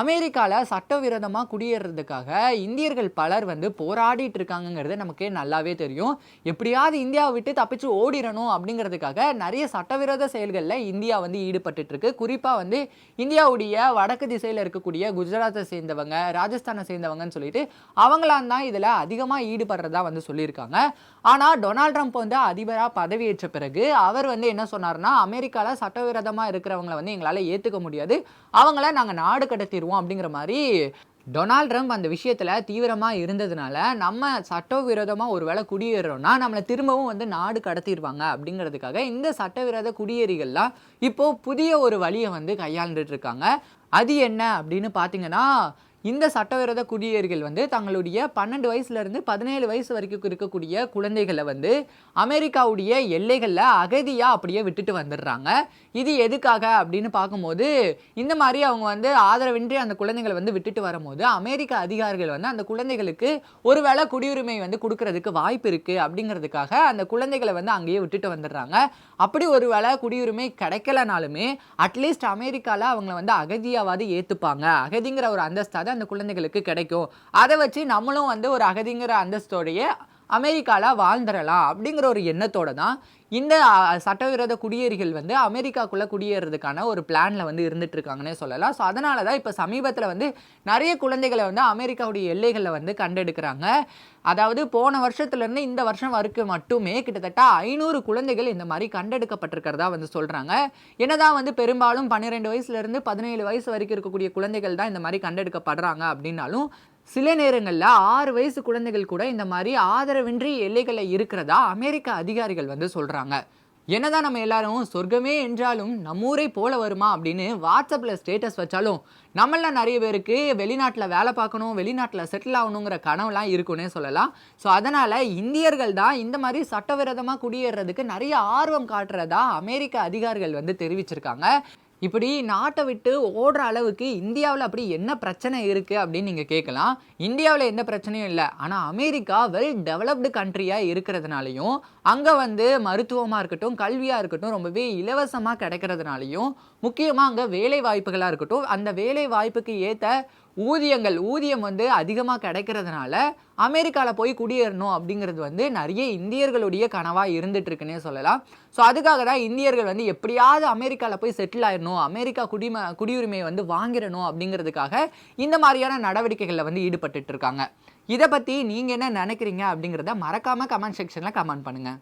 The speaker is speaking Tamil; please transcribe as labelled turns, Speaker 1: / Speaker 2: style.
Speaker 1: அமெரிக்காவில் சட்டவிரோதமாக குடியேறதுக்காக இந்தியர்கள் பலர் வந்து போராடிட்டு இருக்காங்கங்கிறது நமக்கு நல்லாவே தெரியும். எப்படியாவது இந்தியாவை விட்டு தப்பிச்சு ஓடிடணும் அப்படிங்கிறதுக்காக நிறைய சட்டவிரோத செயல்களில் இந்தியா வந்து ஈடுபட்டு இருக்கு. குறிப்பாக வந்து இந்தியாவுடைய வடக்கு திசையில் இருக்கக்கூடிய குஜராத்தை சேர்ந்தவங்க ராஜஸ்தானை சேர்ந்தவங்கன்னு சொல்லிட்டு அவங்களாம் தான் இதில் அதிகமாக ஈடுபடுறதா வந்து சொல்லியிருக்காங்க. ஆனால் டொனால்ட் ட்ரம்ப் வந்து அதிபராக பதவியேற்ற பிறகு அவர் வந்து என்ன சொன்னார்னா அமெரிக்காவில் சட்டவிரோதமாக இருக்கிறவங்களை வந்து எங்களால் ஏற்றுக்க முடியாது. அவங்கள நாங்கள் நாடு பண்ணிடுவோம் அப்படிங்கிற மாதிரி டொனால்ட் ட்ரம்ப் அந்த விஷயத்தில் தீவிரமாக இருந்ததுனால நம்ம சட்டவிரோதமாக ஒரு வேளை குடியேறோம்னா நம்மளை திரும்பவும் வந்து நாடு கடத்திடுவாங்க அப்படிங்கிறதுக்காக இந்த சட்டவிரோத குடியேறிகள்லாம் இப்போது புதிய ஒரு வழியை வந்து கையாண்டுட்டு இருக்காங்க. அது என்ன அப்படின்னு பார்த்தீங்கன்னா இந்த சட்டவிரோத குடியேறிகள் வந்து தங்களுடைய பன்னெண்டு வயசுலேருந்து பதினேழு வயசு வரைக்கும் இருக்கக்கூடிய குழந்தைகளை வந்து அமெரிக்காவுடைய எல்லைகளில் அகதியாக அப்படியே விட்டுட்டு வந்துடுறாங்க. இது எதுக்காக அப்படின்னு பார்க்கும்போது இந்த மாதிரி அவங்க வந்து ஆதரவின்றி அந்த குழந்தைகளை வந்து விட்டுட்டு வரும்போது அமெரிக்க அதிகாரிகள் வந்து அந்த குழந்தைகளுக்கு ஒருவேளை குடியுரிமை வந்து கொடுக்கறதுக்கு வாய்ப்பு இருக்குது அப்படிங்கிறதுக்காக அந்த குழந்தைகளை வந்து அங்கேயே விட்டுட்டு வந்துடுறாங்க. அப்படி ஒருவேளை குடியுரிமை கிடைக்கலனாலுமே அட்லீஸ்ட் அமெரிக்காவில் அவங்கள வந்து அகதியாவது ஏற்றுப்பாங்க அகதிங்கிற ஒரு அந்தஸ்தாக அந்த குழந்தைகளுக்கு கிடைக்கும். அதை வச்சு நம்மளும் வந்து ஒரு அகதிங்கிற அந்தஸ்தோடைய அமெரிக்காவில் வாழ்ந்துடலாம் அப்படிங்கிற ஒரு எண்ணத்தோடு தான் இந்த சட்டவிரோத குடியேறிகள் வந்து அமெரிக்காக்குள்ளே குடியேறதுக்கான ஒரு பிளானில் வந்து இருந்துகிட்ருக்காங்கன்னே சொல்லலாம். ஸோ அதனால தான் இப்போ சமீபத்தில் வந்து நிறைய குழந்தைகளை வந்து அமெரிக்காவுடைய எல்லைகளில் வந்து கண்டெடுக்கிறாங்க. அதாவது போன வருஷத்துலேருந்து இந்த வருஷம் வரைக்கும் மட்டுமே கிட்டத்தட்ட ஐநூறு குழந்தைகள் இந்த மாதிரி கண்டெடுக்கப்பட்டிருக்கிறதா வந்து சொல்கிறாங்க என்னதான் வந்து பெரும்பாலும் பன்னிரெண்டு வயசுலேருந்து பதினேழு வயசு வரைக்கும் இருக்கக்கூடிய குழந்தைகள் தான் இந்த மாதிரி கண்டெடுக்கப்படுறாங்க அப்படின்னாலும் சில நேரங்களில் ஆறு வயசு குழந்தைகள் கூட இந்த மாதிரி ஆதரவின்றி எல்லைகளில் இருக்கிறதா அமெரிக்க அதிகாரிகள் வந்து சொல்கிறாங்க என்னதான் நம்ம எல்லாரும் சொர்க்கமே என்றாலும் நம்மூரை போல வருமா அப்படின்னு வாட்ஸ்அப்பில் ஸ்டேட்டஸ் வச்சாலும் நம்மள நிறைய பேருக்கு வெளிநாட்டில் வேலை பார்க்கணும் வெளிநாட்டில் செட்டில் ஆகணுங்கிற கனவுலாம் இருக்குன்னே சொல்லலாம். ஸோ அதனால் இந்தியர்கள் தான் இந்த மாதிரி சட்டவிரோதமாக குடியேறதுக்கு நிறைய ஆர்வம் காட்டுறதா அமெரிக்க அதிகாரிகள் வந்து தெரிவிச்சிருக்காங்க. இப்படி நாட்டை விட்டு ஓடுற அளவுக்கு இந்தியாவில் அப்படி என்ன பிரச்சனை இருக்குது அப்படின்னு நீங்கள் கேட்கலாம். இந்தியாவில் எந்த பிரச்சனையும் இல்லை. ஆனால் அமெரிக்கா வெல் டெவலப்டு கண்ட்ரியாக இருக்கிறதுனாலையும் அங்கே வந்து மருத்துவமாக இருக்கட்டும் கல்வியாக இருக்கட்டும் ரொம்பவே இலவசமாக கிடைக்கிறதுனாலையும் முக்கியமாக அங்கே வேலை வாய்ப்புகளாக இருக்கட்டும் அந்த வேலை வாய்ப்புக்கு ஏற்ற ஊதியங்கள் ஊதியம் வந்து அதிகமாக கிடைக்கிறதுனால அமெரிக்காவில் போய் குடியேறணும் அப்படிங்கிறது வந்து நிறைய இந்தியர்களுடைய கனவாக இருந்துட்டுருக்குன்னே சொல்லலாம். ஸோ அதுக்காக தான் இந்தியர்கள் வந்து எப்படியாவது அமெரிக்காவில் போய் செட்டில் ஆயிடணும் அமெரிக்கா குடிம குடியுரிமையை வந்து வாங்கிடணும் அப்படிங்கிறதுக்காக இந்த மாதிரியான நடவடிக்கைகளில் வந்து ஈடுபட்டுட்ருக்காங்க இதை பற்றி நீங்கள் என்ன நினைக்கிறீங்க அப்படிங்கிறத மறக்காமல் கமெண்ட் செக்ஷனில் கமெண்ட் பண்ணுங்கள்